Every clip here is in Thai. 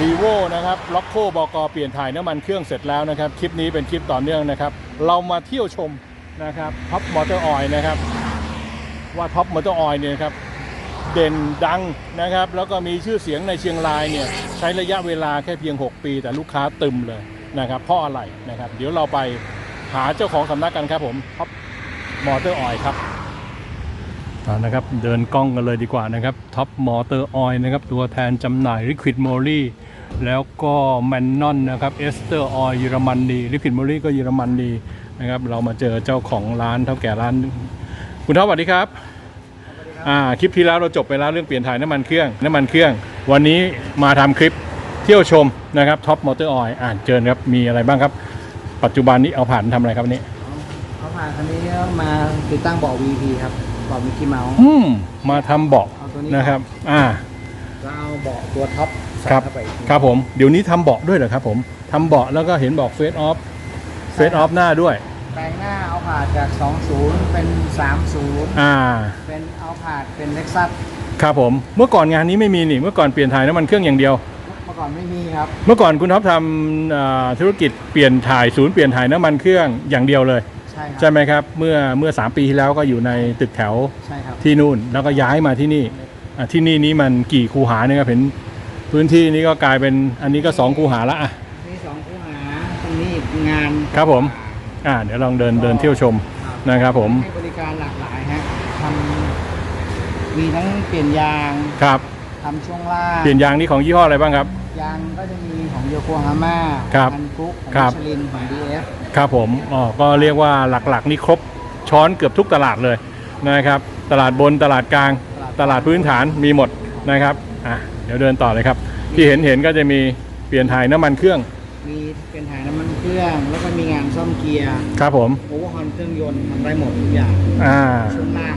รีโวนะครับล็อกโคบอกเปลี่ยนถ่ายน้ำมันเครื่องเสร็จแล้วนะครับ คลิปนี้เป็นคลิปต่อเนื่องนะครับ เรามาเที่ยวชมนะครับท็อปมอเตอร์ออยนะครับ ว่าท็อปมอเตอร์ออยเนี่ยครับเด่นดังนะครับ แล้วก็มีชื่อเสียงในเชียงรายเนี่ยใช้ระยะเวลาแค่เพียง 6 ปี แต่ลูกค้าตึมเลยนะครับเพราะอะไรนะครับ เดี๋ยวเราไปหาเจ้าของสำนักกันครับผมท็อปมอเตอร์ออยครับนะครับเดินกล้องกันเลยดีกว่านะครับท็อปมอเตอร์ออยนะครับตัวแทนจำหน่าย Liquid m o l y แล้วก็แมนนอนนะครับเอสเตอร์ออยเยอรมันดี Liquid m o l y ก็เยอรมันดีนะครับเรามาเจอเจ้าของร้านเท่าแก่ร้าน คุณท็อปสวัสดีครับอ่าคลิปที่แล้วเราจบไปแล้วเรื่องเปลี่ยนถ่ายน้ำมันเครื่องน้ำมันเครื่อง วันนี้มาทำคลิปเที่ยวชมนะครับท็อปมอเตอร์ออยอ่านเจอครับมีอะไรบ้างครับ ปัจจุบันนี้เอาผ่านทำอะไรครับวันนี้เอาผ่านคันนี้มาติดตั้งเบาะ VP ครับเบาะมิกกี้เมาส์อืมมาทำเบาะเอาตัวนี้นะครับ อ่าแล้วเอาเบาะตัวท็อป ใส่ครับ เข้าไปอีกทีครับผม เดี๋ยวนี้ทำเบาะด้วยเหรอครับผมทำเบาะแล้วก็เห็นบอกเฟสออฟเฟสออฟหน้าด้วยแปลงหน้าเอาผ่านจาก 20 เป็น 30 อ่า เป็นเอาผ่านเป็นเล็กซัสครับผม เมื่อก่อนงานนี้ไม่มีนี่ เมื่อก่อนเปลี่ยนถ่ายน้ำมันเครื่องอย่างเดียว เมื่อก่อนไม่มีครับ เมื่อก่อนคุณท็อปทำอ่าธุรกิจเปลี่ยนถ่ายศูนย์เปลี่ยนถ่ายน้ำมันเครื่องอย่างเดียวเลย ใช่ครัใช่ไหมครับ เมื่อเมื่อ 3 ปีที่แล้วก็อยู่ในตึกแถวใช่ครับที่นู่น แล้วก็ย้ายมาที่นี่อะที่นี่นี้มันกี่คูหาเนี่ยครับเห็น พื้นที่นี้ก็กลายเป็นอันนี้ก็2คูหาละอะมีสองคู่หาตรงนี้งานครับผม อ่า เดี๋ยวลองเดินเดินเที่ยวชมครับนะครับผม ให้บริการหลากหลายฮะทำมีทั้งเปลี่ยนยางครับ ทำช่วงล่างเปลี่ยนยางนี่ของยี่ห้ออะไรบ้างครับ ยางก็จะมีของโยโกฮาม่าครับอันกุ๊กของครับ มิชลินของ DF ครับผมอ๋อก็เรียกว่าหลักๆนี่ครบช้อนเกือบทุกตลาดเลยนะครับ ตลาดบนตลาดกลาง ตลาดพื้นฐานมีหมดนะครับ อะเดี๋ยวเดินต่อเลยครับ ที่เห็นเห็นก็จะมีเปลี่ยนถ่ายน้ำมันเครื่อง มีเป็นถ่ายน้ำมันเครื่อง แล้วก็มีงานซ่อมเกียร์ครับผม โอเวอร์ฮอนเครื่องยนต์ทำได้หมดทุกอย่างอ่า ช่วงล่าง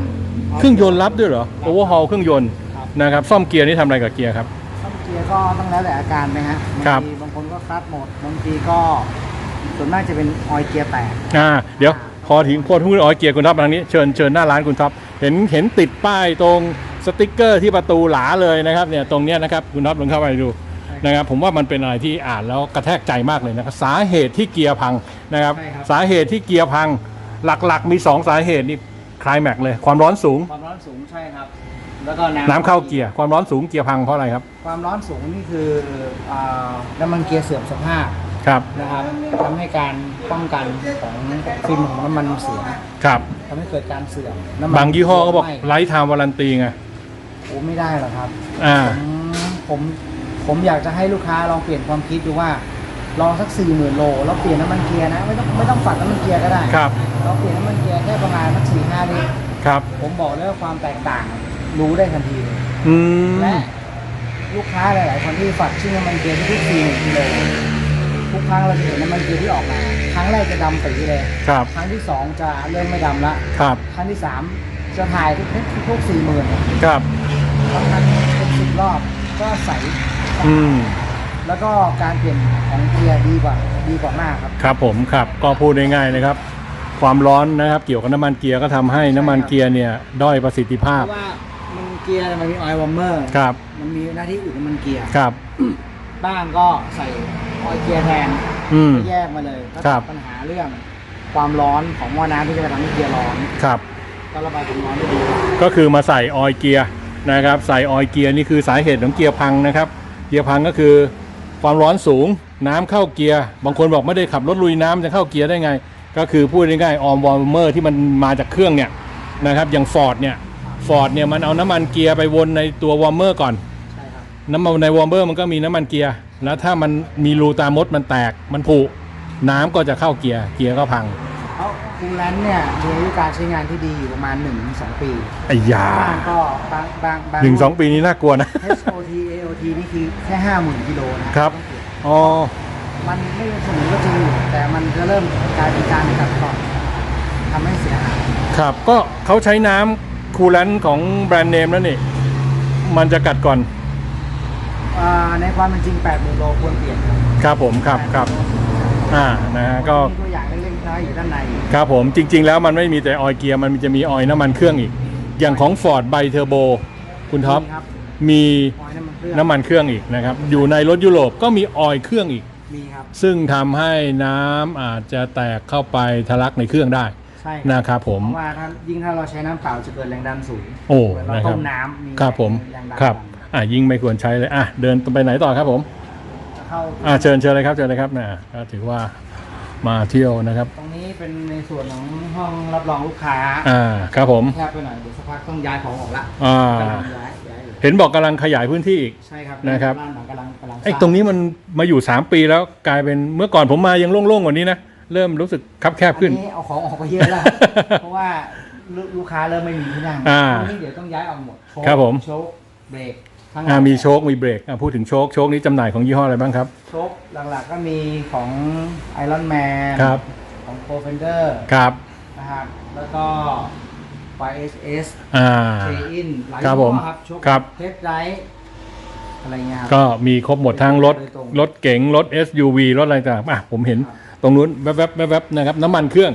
เครื่องยนต์รับด้วยเหรอโอเวอร์ฮอลเครื่องยนต์ครับนะครับซ่อมเกียร์นี่ทำอะไรกับเกียร์ครับ ซ่อมเกียร์ก็ต้องแล้วแต่อาการไหมฮะบางครับทีบางคนก็คลัดหมดบางทีก็ส่วนมากจะเป็นออยล์เกียร์แตกอ่าเดี๋ยวพอถึงพอทุกออยเกียร์คุณท็อปทางนี้เชิญเชิญหน้าร้านคุณท็อปเห็นเห็นติดป้ายตรง สติกเกอร์ที่ประตูหลาเลยนะครับเนี่ยตรงเนี้ยนะครับคุณท็อปลองเข้าไปดูนะครับผมว่ามันเป็นอะไรที่อ่านแล้วกระแทกใจมากเลยนะครับสาเหตุที่เกียร์พังนะครับใช่ครับ สาเหตุที่เกียร์พังหลักๆ มี 2 สาเหตุนี่คลายแม็กเลยความร้อนสูง ความร้อนสูงใช่ครับ แล้วก็น้ำน้ำเข้าเกียร์ความร้อนสูงเกียร์พังเพราะอะไรครับความร้อนสูงนี่คืออ่าน้ำมันเกียร์เสื่อมสภาพครับนะครับทำให้การป้องกันของฟิล์มของน้ำมันเสียครับทำให้เกิดการเสื่อมน้ำมันบางยี่ห้อก็บอกไม่ไลท์ไทม์วารันตีไง โอ้ไม่ได้หรอกครับอ่า ผมผมผมอยากจะให้ลูกค้าลองเปลี่ยนความคิดดูว่าลองสัก4ี่หมื่นโลแล้วเปลี่ยนน้ำมันเกียร์นะไม่ต้องไม่ต้องฝัดน้ำมันเกียร์ก็ได้ครับเราเปลี่ยนน้ำมันเกียร์แค่ประมาณสักสี่ห้าลิตรครับ ผมบอกเลยว่าความแตกต่างรู้ได้ทันทีเลยอืม และลูกค้าหลาย ๆ คนที่ฝัดชื่อน้ำมันเกียร์ทุกๆสี่หมื่นกิโลทุกครั้งเราจะเห็นน้ำมันเกียร์ที่ออกมาครั้งแรกจะดำปีเลย ครับ ครั้งที่สองจะเริ่มไม่ดำละ ครับ ครั้งที่สามจะถ่ายทุกทุกทุกสี่หมื่น ครับ บางครั้งเป็นสิบรอบก็ใส อืม แล้วก็การเปลี่ยนของเกียร์ดีกว่าดีกว่ามากครับ ครับผมครับก็พูดง่ายๆนะครับ ความร้อนนะครับ เกี่ยวกับน้ำมันเกียร์ก็ทำให้น้ำมันเกียร์เนี่ย ด้อยประสิทธิภาเพพราะว่ามันเกียร์มันมีออยล์วอร์มเมอร์ ครับมันมีหน้าที่อุดน้ำมันเกียร์ ครับ บ้างก็ใส่ออยล์เกียร์แทนอืม แยกมาเลยก็ครับตัดปัญหาเรื่องความร้อนของหม้อน้ำที่จะไปทำให้เกียร์ร้อน ครับ ก็ระบายความร้อนได้ดีกว่าก็คือมาใส่ออยล์เกียร์ นะครับใส่ออยล์เกียร์นี่คือสาเหตุของเกียร์พังนะครับ เกียร์พังก็คือความร้อนสูงน้ำเข้าเกียร์บางคนบอกไม่ได้ขับรถลุยน้ำจะเข้าเกียร์ได้ไง ก็คือพูดง่ายๆออมวอร์เมอร์ที่มันมาจากเครื่องเนี่ยนะครับอย่างฟอร์ดเนี่ยฟอร์ดเนี่ยมันเอาน้ำมันเกียร์ไปวนในตัววอร์เมอร์ก่อนใช่ครับน้ำมันในวอร์เมอร์มันก็มีน้ำมันเกียร์แล้วถ้ามันมีรูตามดมันแตกมันผุน้ำก็จะเข้าเกียร์เกียร์ก็พังเพราะ คูลแลนต์เนี่ยมีอายุการใช้งานที่ดีอยู่ประมาณ1-2ปีไอ้ยาบางก็บางบางบางหนึ่งสองปีนี้น่ากลัวนะ HOT AOT นี่คือแค่50,000กิโลนะครับอ๋อมันไม่เป็นสมุนก็จริงอยู่แต่มันจะเริ่มกลายเป็นการกัดกร่อนทำให้เสียหายครับก็เขาใช้น้ำคูลแลนต์ของแบรนด์เนมแล้วนี่ มันจะกัดก่อนอ่าในความเป็นจริง80,000โลควรเปลี่ยนครับครับผมครับครับอ่านะฮะก็มีตัวอย่าง เล็กๆน้อยๆอยู่ด้านในครับผมจริง ๆ แล้วมันไม่มีแต่ออยล์เกียร์มันจะมีออยล์น้ำมันเครื่องอีก อย่างของ Ford ไบเทอร์โบคุณท็อปนี่ครับมีออยล์น้ำมันเครื่องน้ำมันเครื่องอีกนะครับอยู่ในรถยุโรปก็มีออยล์เครื่องอีก มีครับซึ่งทำให้น้ำอาจจะแตกเข้าไปทะลักในเครื่องได้ใช่นะครับผมเพราะว่าถ้ายิ่งถ้าเราใช้น้ำเปล่าจะเกิดแรงดันสูงโอ้เหมือนเรานะครับ ต้มน้ำมีครับผมแรงดันครับอะยิ่งไม่ควรใช้เลยอะเดินไปไหนต่อครับผม จะเข้าอะเชิญเชิญเลยครับเชิญเลยครับนะก็ถือว่ามาเที่ยวนะครับตรง นี้เป็นในส่วนของห้องรับรองลูกค้าอ่าครับผมแคบไปหน่อยเดี๋ยวสักพักต้องย้ายของออกละอ่ากำลังย้ายย้ายอยู่เห็นบอกกำลังขยายพื้นที่อีก ใช่ครับนะครับ บ้านหลังกำลังกำลังไอ้สาตรงนี้มันมาอยู่ 3 ปีแล้วกลายเป็นเมื่อก่อนผมมายังโล่งๆกว่านี้นะ เริ่มรู้สึกคับแคบขึ้น อันนี้เอาของออกไปเยอะแล้ว เพราะว่าลูกลูกค้าเริ่มไม่มีที่นั่งอ่าตรงนี้เดี๋ยวต้องย้ายออกหมดโชว์ครับผม โชว์เบรกทั้งอ่ามีโชค มีเบรกอะพูดถึงโชค โชคนี้จำหน่ายของยี่ห้ออะไรบ้างครับ โชคหลักๆก็มีของ Iron Man ครับ ของ Pro Fender ครับ นะครับแล้วก็ YSS อ่า เทอินหลายครับยี่ห้อผมครับโชคครับ เทสไดอะไรเงี้ยครับ ก็มีครบหมดทั้งรถ โดยตรง รถเก๋งรถ SUV รถอะไรต่างอะผมเห็นครับตรงนู้นแวบๆแวบๆนะครับน้ำมันเครื่อง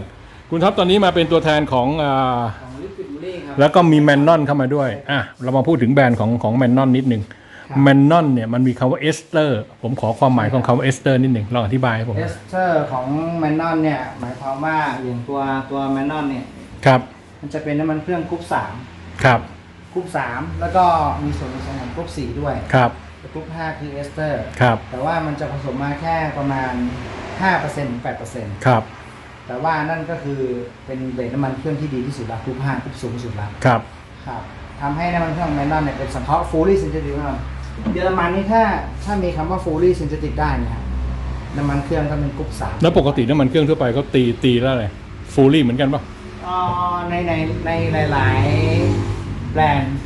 คุณท็อปตอนนี้มาเป็นตัวแทนของอ่าของ Liquid Bully ครับแล้วก็มีแมนนอนเข้ามาด้วยอะเรามาพูดถึงแบรนด์ของของแมนนอนนิดนึงครับ แมนนอนเนี่ยมันมีคำว่าเอสเตอร์ ผมขอความหมายของคำว่าเอสเตอร์นิดหนึ่งลองอธิบายให้ผมเอสเตอร์ของแมนนอนเนี่ยหมายความว่าอย่างตัวตัวแมนนอนเนี่ยครับ มันจะเป็นน้ำมันเครื่องกรุ๊ปสามครับกรุ๊ปสามแล้วก็มีส่วนผสมของกรุ๊ปสี่ด้วยครับกรุ๊ปห้าคือเอสเตอร์ครับแต่ว่ามันจะผสมมาแค่ประมาณ5%ถึง8%ครับแต่ว่านั่นก็คือเป็นเบรดน้ำมันเครื่องที่ดีที่สุดละกรุ๊ป5กรุ๊ปสูงสุดละครับครับทำให้น้ำมันเครื่องแมนนอนเนี่ยเป็นสังเคราะห์ฟูลี่ซินเทติกนะครับ เยอรมันนี่ถ้าถ้ามีคำว่าฟูลี่ซินเทติกได้เนยครับน้ำมันเครื่องก็เป็นกรุ๊ปสามแล้วปกติน้ำมันเครื่องทั่วไปเขาตีตีแล้วอะไรฟูลี่เหมือนกันป่ะ อ่าในในในหลายๆแบรนด์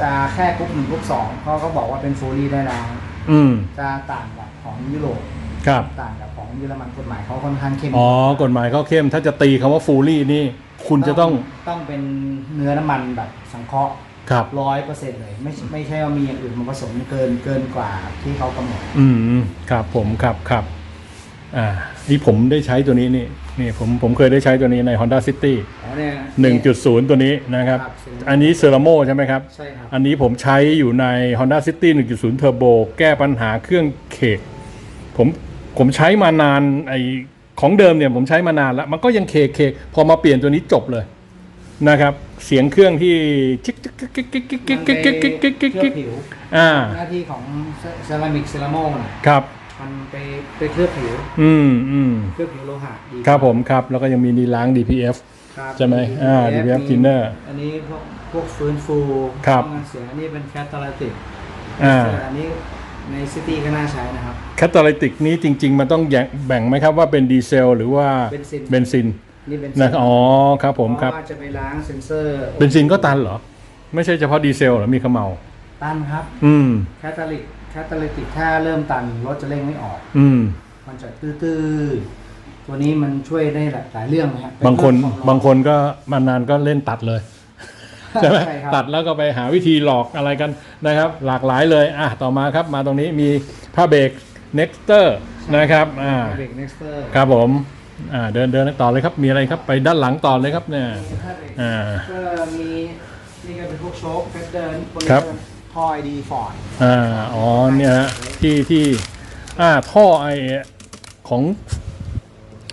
จะแค่กรุ๊ปหนึ่งกรุ๊ปสองเขาก็บอกว่าเป็นฟูลี่ได้แล้ว อืม จะต่างกับของยุโรปครับ ต่างกับของเยอรมันกฎหมายเขาค่อนข้างเข้มอ๋อกฎหมายเขาเข้ม ถ้าจะตีคำว่าฟูลี่นี่ คุณจะต้องต้องเป็นเนื้อน้ำมันแบบสังเคราะห์ ครับร้อยเปอร์เซ็นต์เลย ไม่ใช่ไม่ใช่ว่ามีอย่างอื่นมาผสมเกินเกินกว่าที่เขากำหนดอืมครับผมครับครับอ่านี่ผมได้ใช้ตัวนี้นี่นี่ผมผมเคยได้ใช้ตัวนี้ใน Honda City อ๋อเนี่ย 1.0 ตัวนี้นะครับ ครับ อันนี้เซราโมใช่ไหมครับ ใช่ครับ อันนี้ผมใช้อยู่ใน Honda City 1.0 Turbo แก้ปัญหาเครื่องเคกผมผมใช้มานานไอของเดิมเนี่ยผมใช้มานานแล้ว มันก็ยังเคกเคกพอมาเปลี่ยนตัวนี้จบเลย นะครับ เสียงเครื่องที่จิกจิกจิกจิกจิกจิกจิกจิกจิกจิกจิกจิกเคลืจิอบกผิวอ่าหน้าที่ของเซรามิกเซราโมน่ะครับมันไปไปเคลือบผิว อืมอืมเคลือบผิวโลหะดีครับผมครับ แล้วก็ยังมีนีล้าง DPF ครับใช่ไหมอ่า DPF cleaner อันนี้พวกพวกฟื้นฟูครับป้องกันเสียงอันนี้เป็นแคตตาลิติกอ่าอันนี้ในซิตี้ก็น่าใช้นะครับแคตตาลิติกนี้จริง ๆ มันต้องแยกแบ่งไหมครับว่าเป็นดีเซล หรือว่าเบนซินเบ นซินนี่เป็นนะอ๋อครับผมครับ เพาะว่าจะไปล้างเซ็นเซอร์เบนซินก็ตันเหรอ ไม่ใช่เฉพาะดีเซลเหรอมีเขมเมาตันครับอืม แคตตาลิกแคตตาลิติกถ้าเริ่มตันรถจะเร่งไม่ออก อืม มันจะตื้อๆตัวนี้มันช่วยได้หลายหลายเรื่องนะครับบางคนเป็เรื่องของบางคนก็มานานก็เล่นตัดเลยใช่ไหมใช่ครับตัดแล้วก็ไปหาวิธีหลอกอะไรกันนะครับ หลากหลายเลย อะต่อมาครับมาตรงนี้มีผ้าเบรก Nexter นะครับอ่าเบรกเน็กสเตอร์ครับผม อ่าเดินเดินต่อเลยครับมีอะไรครับไปด้านหลังต่อเลยครับเนี่ยอ่า ก็มีนี่ก็เป็นพวกโชคเฟสเดินคนครับทอยดีฟอร์ดอ่าอ๋อเนี่ยฮะที่ที่อ่าท่อไอของ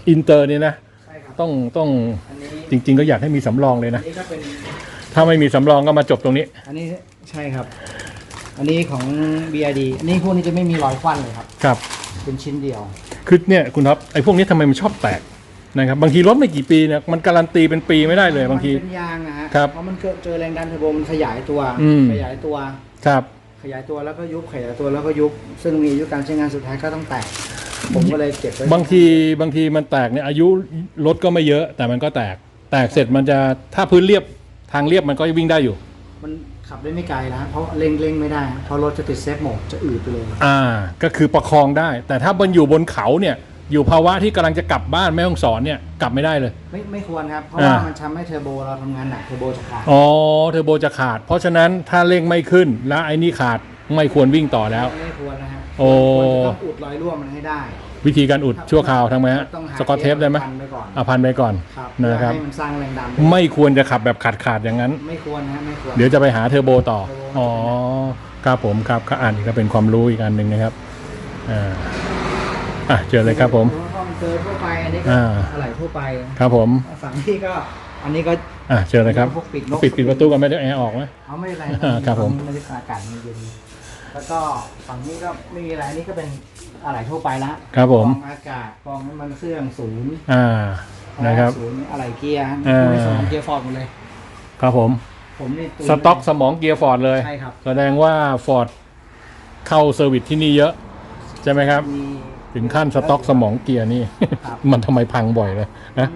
อินเตอร์เนี่ยนะใช่ครับต้องต้องอันนี้จริง ๆ ก็อยากให้มีสำรองเลยอันะนนี้ก็เป็นถ้าไม่มีสำรองก็มาจบตรงนี้ อันนี้ใช่ครับ อันนี้ของ BRD อันนี้พวกนี้จะไม่มีรอยควันเลยครับ ครับ เป็นชิ้นเดียว คือเนี่ยคุณท็อปไอ้พวกนี้ทำไมมันชอบแตกนะครับบางทีรถไม่กี่ปีเนี่ยมันการันตีเป็นปีไม่ได้เลยบางที มันเป็นยางนะฮะครับเพราะมันเกิดเจอแรงดันเทอร์โบมันขยายตัว อืม ขยายตัว ครับ ขยายตัวแล้วก็ยุบ ขยายตัวแล้วก็ยุบ ซึ่งมีอายุการใช้งานสุดท้ายก็ต้องแตก ผมก็เลยเก็บไว้บางทีบางทีมันแตกเนี่ยอายุรถก็ไม่เยอะ แต่มันก็แตก แตกเสร็จมันจะถ้าพื้นเรียบทางเรียบมันก็วิ่งได้อยู่ มัน ขับได้ไม่ไกลนะเพราะเร่งเร่งไม่ได้ เพราะรถจะติดเซฟโหมดจะอืดไปเลย อ่า ก็คือประคองได้ แต่ถ้ามันอยู่บนเขาเนี่ย อยู่ภาวะที่กำลังจะกลับบ้านแม่ห้องสอนเนี่ยกลับไม่ได้เลย ไม่ไม่ควรครับ เพราะอ่าว่ามันทำให้เทอร์โบเราทำงานหนักเทอร์โบจะขาดอ๋อเทอร์โบจะขาด เพราะฉะนั้นถ้าเร่งไม่ขึ้น แล้วไอ้นี่ขาดไม่ควรวิ่งต่อแล้ว ไม่ควรนะฮะโอ้ ควรจะต้องอุดรอยรั่วมันให้ได้ วิธีการอุดชั่วคราวทำไมฮะต้องหาสกอตเทปได้ไหมพันไปก่อนอะพันไปก่อนครับนะครับ เพื่อให้มันสร้างแรงดันไม่ควรจะขับแบบขาดขาดๆอย่างนั้น ไม่ควรนะฮะไม่ควร เดี๋ยวจะไปหาเทอร์โบต่อ เทอร์โบ อ๋อ ครับผมครับก็อ่านอีกก็เป็นความรู้อีกอันหนึ่งนะครับ อ่า อะเจอเลยครับผม ห้องเจอทั่วไปอันนี้ก็อ่า อะไรทั่วไปครับผม ฝั่งนี้ก็อันนี้ก็อะเจอเลยครับ พวกปีกนกปิดปิดประตูกันไม่ได้แอร์ออกไหมเอาไม่เป็นไรอ่าครับผมบรรยากาศมันเย็นแล้วก็ฝั่งนี้ก็ไม่มีอะไรอันนี้ก็เป็น อะไรทั่วไปละครับผมกรองอากาศกรองน้ำมันเครื่องศูนย์อ่านะครับศูนย์อะไรเกียร์เออในส่วนของเกียร์ฟอร์ดหมดเลย ครับผมผมนี่วสต็อกสมองเกียร์ฟอร์ดเลยใช่ครับแสดงว่าฟอร์ดเข้าเซอร์วิสที่นี่เยอะ ใช่ไหมครับมีถึงขั้นสต็อกสมองเกียร์นี่ครับมันทำไมพังบ่อยเลยนะ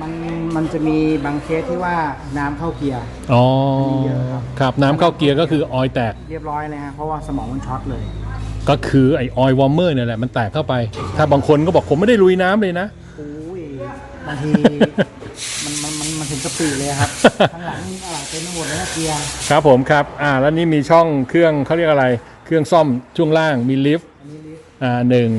มันมันจะมีบางเคสที่ว่าน้ำเข้าเกียร์อ๋อมีเยอะครับครับน้ำเข้าเกียร์ก็คือออยล์แตกเรียบร้อยเลยฮะเพราะว่าสมองมันช็อตเลย ก็คือไอออยวอร์เมอร์เนี่ยแหละมันแตกเข้าไป ถ้าบางคนก็บอกผมไม่ได้ลุยน้ำเลยนะ โอ้ยบางทีมันมันมันมันถึงกระปีเลยครับ ข้างหลังนี่อะไรเต็มไปหมดเลยนะเกียร์ครับผมครับอ่าแล้วนี่มีช่องเครื่องเขาเรียกอะไร เครื่องซ่อมช่วงล่างมีลิฟต์อันนี้ลิฟต์อ่าหนึ่ง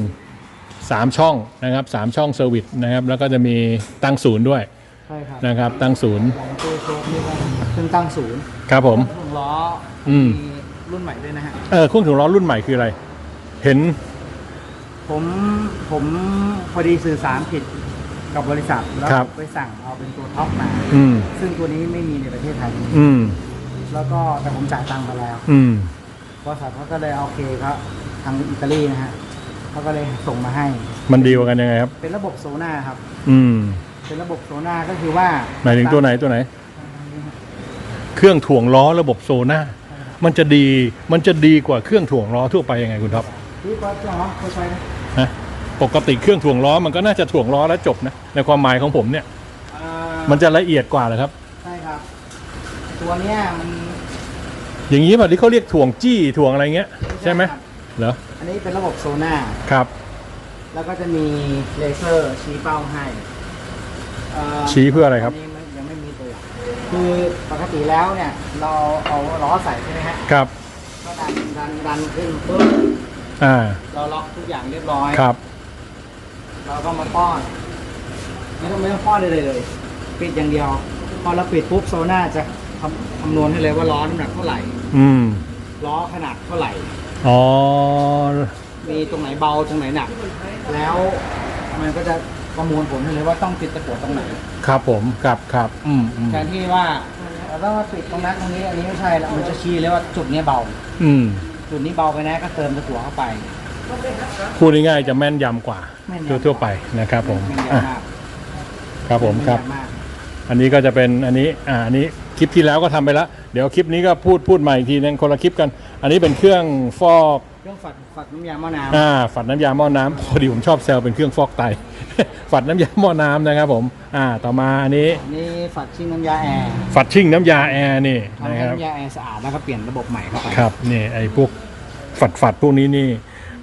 สามช่องนะครับสามช่องเซอร์วิสนะครับแล้วก็จะมีตั้งศูนย์ด้วยใช่ครับนะครับ ตั้งศูนย์หลังตู้โชว์นี่ก็เครื่องตั้งศูนย์ครับผมเครื่องล้ออมมีรุ่นใหม่ด้วยนะฮะ เออเครื่องถึงล้อรุ่นใหม่คืออะไร เห็น ผมผมพอดีสื่อสารผิดกับบริษัทแล้วครับไปสั่งเอาเป็นตัวท็อปมา อืม ซึ่งตัวนี้ไม่มีในประเทศไทย อืม แล้วก็แต่ผมจ่ายตังค์ไปแล้วอืม บริษัทเขาก็เลยเอาโอเคครับทางอิตาลีนะฮะเขาก็เลยส่งมาให้ มันดีกว่ากันยังไงครับ เป็นระบบโซน่าครับ อืม เป็นระบบโซน่าก็คือว่าหมายถึงตัวไหนตัวไหน เครื่องถ่วงล้อระบบโซน่ามันจะดี มันจะดีกว่าเครื่องถ่วงล้อทั่วไปยังไงคุณท็อป พี่ป๊อปเหรอเขาใช้นะฮะปกติเครื่องถ่วงล้อมันก็น่าจะถ่วงล้อแล้วจบนะในความหมายของผมเนี่ยอ่ามันจะละเอียดกว่าเหรอครับ ใช่ครับ ตัวเนี้ยมัน อย่างนี้แบบที่เขาเรียกถ่วงจี้ถ่วงอะไรเงี้ย ใช่ไหมครับเหรออันนี้เป็นระบบโซน่าครับ แล้วก็จะมีเลเซอร์ชี้เป้าให้เอ่อชี้เพื่ออะไรครับนนี้มันยังไม่มีตัวอย่างคือปกติแล้วเนี่ย เราเอาล้อใส่ใช่ไหมฮะครับก็ดันดันดันขึ้นปุ๊บ อ่า เราล็อกทุกอย่างเรียบร้อย ครับ เราก็มาป้อน ไม่ต้องไม่ต้องป้อนเลยเลย ปิดอย่างเดียว พอเราปิดปุ๊บโซน่าจะคำคำนวณให้เลยว่าล้อน้ำหนักเท่าไหร่ อืม ล้อขนาดเท่าไหร่ อ๋อ มีตรงไหนเบาตรงไหนหนัก แล้วมันก็จะประมวลผลให้เลยว่าต้องปิดตะกั่วตรงไหน ครับผม ครับครับ อืมอืมแทนที่ว่าเราต้องมาปิดตรงนั้นตรงนี้ อันนี้ไม่ใช่ละมันจะชี้เลยว่าจุดนี้เบา อืม จุดนี้เบาไปนะก็เติมตะกั่วเข้าไปพูดง่ายๆจะแม่นยำกว่าแม่นยำทั่วๆไปนะครับ ผมมันเยอะอะมากครับผมครับนเยอะากอันนี้ก็จะเป็นอันนี้อ่าอันนี้คลิปที่แล้วก็ทำไปแล้ว เดี๋ยวคลิปนี้ก็พูดพูดใหม่อีกทีนึงคนละคลิปกัน อันนี้เป็นเครื่องฟอก เครื่องฝัดฝัดน้ำยาหม้อน้ำอ่าฝัดน้ำยาหม้อน้ำพอดีผมชอบแซวเป็นเครื่องฟอกไต ฝัดน้ำยาหม้อน้ำนะครับผมอ่าต่อมาอันนี้นี่ฝัดชิ่งน้ำยาแอร์ฝัดชิ่งน้ำยาแอร์นี่ทำนะให้ครับน้ำยาแอร์สะอาดแล้วก็เปลี่ยนระบบใหม่เข้าไปครับนี่ไอ้พวกฝัดฝัดพวกนี้นี่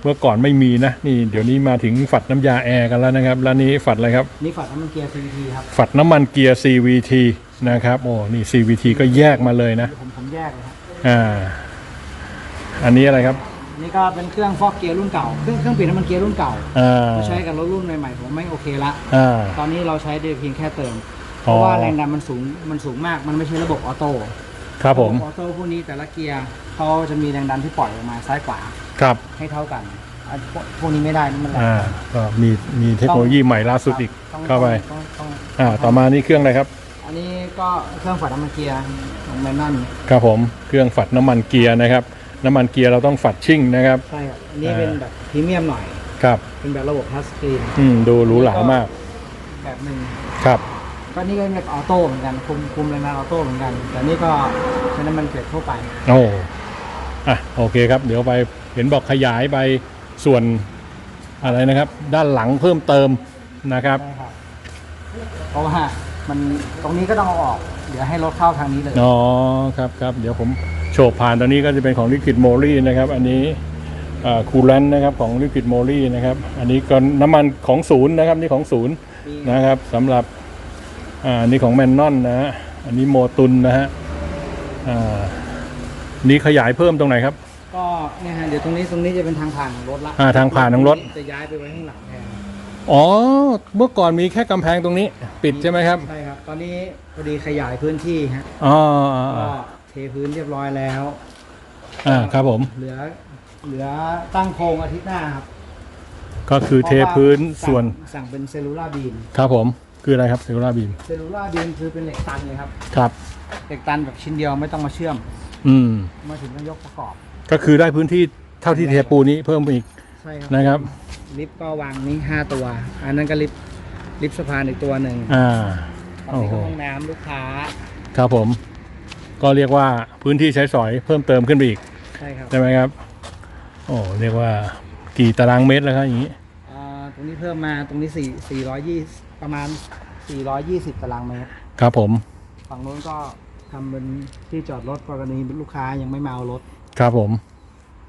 เมื่อก่อนไม่มีนะนี่เดี๋ยวนี้มาถึงฝัดน้ำยาแอร์กันแล้วนะครับแล้วนี้ฝัดอะไรครับ นี่ฝัดน้ำมันเกียร์ CVT ครับฝัดน้ำมันเกียร์ CVT นะครับโอ้นี่ CVT ก็แยกมาเลยนะผมผมแยกเลยครับอ่าอันนี้อะไรครับ นี่ก็เป็นเครื่องฟอกเกียร์รุ่นเก่า เครื่องเครื่องเปลี่ยนน้ำมันเกียร์รุ่นเก่าอ่ามาใช้กับรถรุ่นใหม่ๆผมไม่โอเคละอ่าตอนนี้เราใช้ได้เพียงแค่เติม เพอ๋อราะว่าแรงดันมันสูงมันสูงมาก มันไม่ใช่ระบบออโต้ครับผมะบบออโต้พวกนี้แต่ละเกียร์เขาจะมีแรงดันที่ปล่อยออกมาซ้ายขวาครับ ให้เท่ากันอะพวกพวกนี้ไม่ได้นี่มันแรงอ่า ก็มี มีเทคโนโลยีใหม่ล่าสุดอีก ต้องเข้าไป ต้องต้องอ่า ต่อมานี่เครื่องอะไรครับ อันนี้ก็เครื่องฝัดน้ำมันเกียร์ของแมนนันครับผม เครื่องฝัดน้ำมันเกียร์นะครับ น้ำมันเกียร์เราต้องฝัดชิ่งนะครับ ใช่ครับอันนี้เป็นแบบพรีเมียมหน่อย ครับ เป็นแบบระบบทัชสกรีนอืมดูหรูหรามาก แบบหนึ่งครับ ก็นี่ก็เป็นแบบออโต้เหมือนกันคุมคุมแรงดันออโต้เหมือนกัน แต่นี่ก็เป็นน้ำมันเกรดทั่วไป โอ้ อะโอเคครับ เดี๋ยวไปเห็นบอกขยายไปส่วนอะไรนะครับ ด้านหลังเพิ่มเติมนะครับ ใช่ครับ เพราะว่ามันตรงนี้ก็ต้องเอาออก เดี๋ยวให้รถเข้าทางนี้เลย อ๋อ ครับครับ เดี๋ยวผม โฉบผ่านตอนนี้ก็จะเป็นของ Liquid m o l y นะครับ อันนี้คูลันนะครับของ Liquid m o l y นะครับ อันนี้ก็น้ำมันของศูนย์นะครับนี่ของศูนย์มีนะครับสำหรับอ่าอันนี้ของแมนนอนนะฮะอันนี้โมตุนนะฮะอ่านี่ขยายเพิ่มตรงไหนครับ ก็เนี่ยฮะเดี๋ยวตรงนี้ตรงนี้จะเป็นทางผ่านของรถละอ่าทางผ่านของรถจะย้ายไปไว้ข้างหลังแทนอ๋อเมื่อก่อนมีแค่กำแพงตรงนี้ ปิดใช่ไหมครับใช่ครับ ตอนนี้พอดีขยายพื้นที่ฮะอ๋อก็ เทพื้นเรียบร้อยแล้วอ่าครับผม เหลือ เหลือตั้งโครงอาทิตย์หน้าครับก็คือเทพื้นเพราะาส่วนงสั่งเป็นเซลลูล่าบีมครับผมคืออะไรครับเซลลูลาบีมเซลลูล่าบีมคือเป็นเหล็กตันเลยครับครับเหล็กตันแบบชิ้นเดียวไม่ต้องมาเชื่อม อืมมาถึงต้องยกประกอบ ก็คือได้พื้นที่เท่าที่เทปูนนี้เพิ่มอีกใช่ครับนะครับ ลิฟต์ก็วางนี้ห้าตัว อันนั้นก็ลิฟต์ลิฟต์สะพานอีกตัวหนึ่งอ่าฝั่งนี้โอ้ก็โหห้องน้ำลูกค้า ครับผม ก็เรียกว่าพื้นที่ใช้สอยเพิ่มเติมขึ้นไปอีกใช่ครับใช่ไหมครับ โอ้เรียกว่ากี่ตารางเมตรแล้วครับอย่างนี้อ่าตรงนี้เพิ่มมาตรงนี้สี่สี่ร้อยยี่ประมาณสี่ร้อยยี่สิบตารางเมตรครับผม ฝั่งโน้นก็ทำเป็นที่จอดรถกรณีลูกค้ายังไม่มาเอารถ ครับผม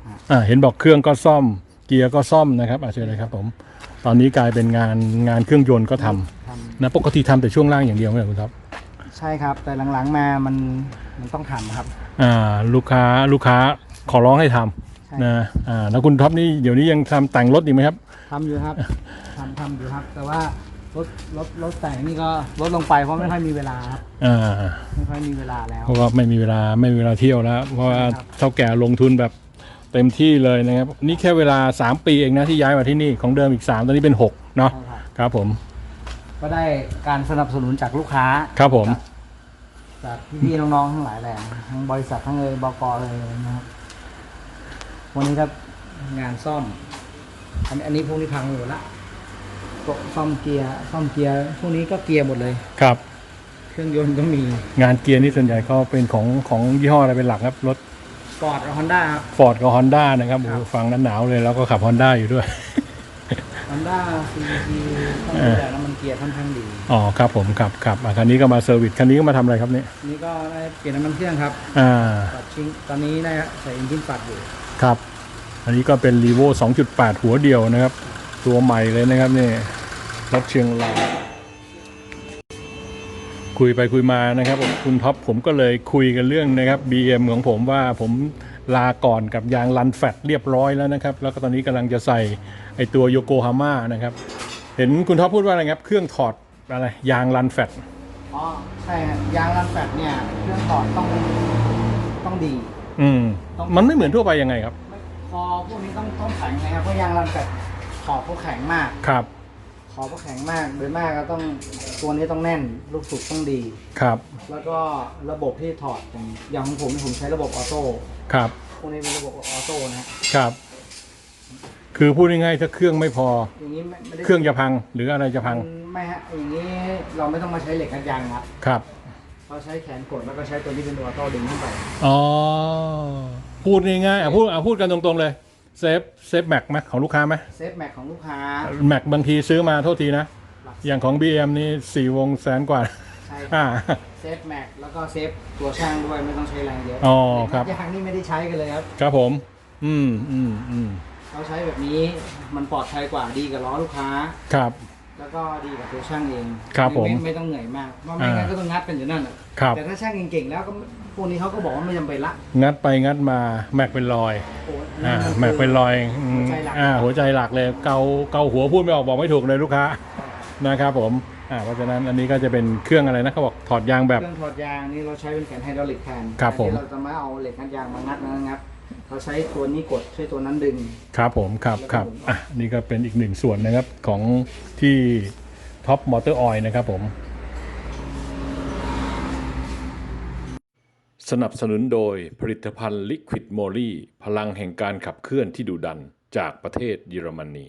อะอ่าเห็นบอกเครื่องก็ซ่อม เกียร์ก็ซ่อมนะครับอาเชิญเลยครับผม ตอนนี้กลายเป็นงานงานเครื่องยนต์ก็ทำทนะปกติทำแต่ช่วงล่างอย่างเดียวไม่ใช่คุณท็อปำ ใช่ครับ แต่หลังๆมามันมันต้องทำครับ อ่าลูกค้าลูกค้าขอร้องให้ทใช่ำนะอ่าแล้วคุณท็อปนี่เดี๋ยวนี้ยังทำแต่งรถอีกไหมครับ ทำอยู่ครับทำทำอยู่ครับ แต่ว่ารถรถรถแต่งนี่ก็ลดลงไปเพราะไม่ค่อยมีเวลาครับอ่า ไม่ค่อยมีเวลาแล้ว เพราะว่าไม่มีเวลาไม่มีเวลาเที่ยวแล้ว เพราะว่าครับ เท่าแก่ลงทุนแบบเต็มที่เลยนะครับ นี่แค่เวลา 3 ปีเองนะที่ย้ายมาที่นี่ของเดิมอีก 3 ตอนนี้เป็น 6 เนาะใช่ครับครับผม ก็ได้การสนับสนุนจากลูกค้าครับผม จาก พี่ๆน้องๆทั้งหลายแหล่ทั้งบริษัททั้งเลยบกเลยนะครับ วันนี้ก็งานซ่อม อันอันนี้พวกนี้พังหมดละพวกซ่อมเกียร์ซ่อมเกียร์พวกนี้ก็เกียร์หมดเลย ครับ เครื่องยนต์ก็มีงานเกียร์นี่ส่วนใหญ่ก็เป็นของของยี่ห้ออะไรเป็นหลักครับ รถฟอร์ดกับฮอนด้าครับ ฟอร์ดกับฮอนด้านะครับโอ้ครัโหบฟังนั้นหนาวเลยแล้วก็ขับฮอนด้าอยู่ด้วย ฮอนด้าซีซีต้องเอดูอแลน้ำมันเกียร์ค่อนข้างดีอ๋อครับผมครับครับอะคันนี้ก็มาเซอร์วิสคันนี้ก็มาทำอะไรครับเนี่ยนี่ก็ได้เปลี่ยนน้ำมันเครื่องครับอ่าปัดชิงตอนนี้ได้ใส่อินจินปัดอยู่ครับ อันนี้ก็เป็นรีโว2.8 หัวเดียวนะครับ ตัวใหม่เลยนะครับนี่รถเชียงรายคุยไปคุยมานะครับผมคุณท็อปผมก็เลยคุยกันเรื่องนะครับ BM ของผมว่าผมลาก่อนกับยางลันแฟตเรียบร้อยแล้วนะครับ แล้วก็ตอนนี้กำลังจะใส่ ไอตัวโยโกฮาม่านะครับ เห็นคุณท็อปพูดว่าอะไรครับ เครื่องถอดอะไร ยางลันแฟตอ๋อใช่ครับยางรันแฟตเนี่ยเครื่องถอดต้องต้องดี อืมมันไม่เหมือนทั่วไปยังไงครับ ไม่คอพวกนี้ต้องต้องแข็งนะครับเพราะยางรันแฟตขอบเขาแข็งมาก ครับขอบเขาแข็งมากโดยมากก็ต้องตัวนี้ต้องแน่นลูกสูบต้องดี ครับแล้วก็ระบบที่ถอดอย่างอย่างของผมผมใช้ระบบออโต้ครับพวกนี้เป็นระบบออโต้นะฮะครับ คือพูดง่ายๆถ้าเครื่องไม่พอ อย่างนี้ไม่ไม่ได้เครื่องจะพังหรืออะไรจะพังมันไม่ฮะอย่างนี้เราไม่ต้องมาใช้เหล็กกัดยางครับครับ เราใช้แขนกดแล้วก็ใช้ตัวนี้เป็นตัวออโต้ดึงขึ้นไป อ๋อ พูดง่ายๆอะพูดอะพูดกันตรงๆเลยเซฟเซฟแม็กไหมของลูกค้าไหมเซฟแม็กของลูกค้าแม็กบางทีซื้อมาโทษทีนะหลักอย่างของ BM นี่สี่วงแสนกว่า ใช่อ่า เซฟแม็กแล้วก็เซฟตัวช่างด้วยไม่ต้องใช้แรงเยอะอ๋อครับเหล็กกัดยางนี่ไม่ได้ใช้กันเลยครับ ครับผม อืมอืมอืม เราใช้แบบนี้มันปลอดภัยกว่าดีกับล้อลูกค้า ครับ แล้วก็ดีกับตัวช่างเองครับผมไไม่ต้องเหนื่อยมากเพราะไม่งั้นอ่าก็ต้องงัดกันอยู่นั่นแหละครับแต่ถ้าช่างเก่งๆแล้วก็พวกนี้เขาก็บอกว่าไม่จำเป็นละงัดไปงัดมาแม็กเป็นรอยโอ้ยอ่านั่นแม็กคือเป็นรอยอืมหัวใจหลักอ่าหัวใจหลักเลยเกาเกาหัวพูดไม่ออกบอกไม่ถูกเลยลูกค้านะครับผมอ่าเพราะฉะนั้นอันนี้ก็จะเป็นเครื่องอะไรนะเขาบอกถอดยางแบบเครื่องถอดยางนี่เราใช้เป็นแขนไฮดรอลิกแทนครับผมที่เราจะไม่เอาเหล็กงัดยางมางัดนะงัด เราใช้ตัวนี้กดใช้ตัวนั้นดึง ครับผมครับครับอะนี่ก็เป็นอีกหนึ่งส่วนนะครับของที่ท็อปมอเตอร์ออยนะครับผม สนับสนุนโดยผลิตภัณฑ์ลิควิดโมลี่พลังแห่งการขับเคลื่อนที่ดุดันจากประเทศเยอรมนี